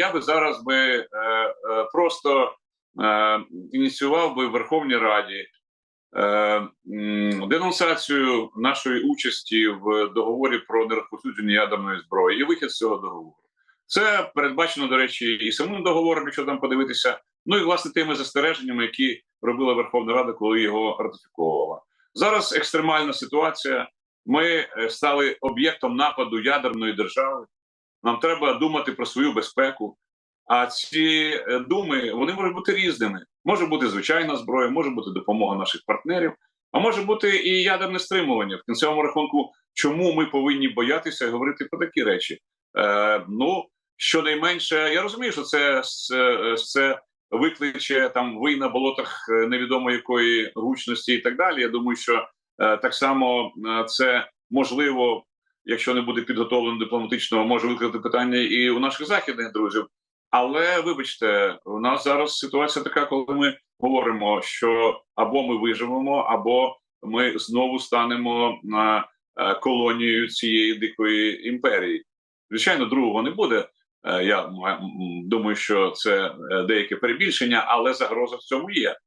я би зараз би е, е, просто е, ініціював би в Верховній Раді денонсацію нашої участі в договорі про нерозповсюдження ядерної зброї і вихід з цього договору. Це передбачено, до речі, і самим договором, якщо там подивитися, ну і власне тими застереженнями, які робила Верховна Рада, коли його ратифіковувала. Зараз екстремальна ситуація. Ми стали об'єктом нападу ядерної держави. Нам треба думати про свою безпеку. А ці е, думи вони можуть бути різними. Може бути звичайна зброя, може бути допомога наших партнерів, а може бути і ядерне стримування. В кінцевому рахунку, чому ми повинні боятися говорити про такі речі? Е, ну щонайменше, я розумію, що це, це, це викличе там ви на болотах е, невідомо якої гучності і так далі. Я думаю, що е, так само е, це можливо, якщо не буде підготовлено дипломатично, може викликати питання і у наших західних друзів. Але вибачте, у нас зараз ситуація така, коли ми говоримо, що або ми виживемо, або ми знову станемо на е, колонією цієї дикої імперії. Звичайно, другого не буде. Е, Я думаю, що це е, деяке перебільшення, але загроза в цьому є.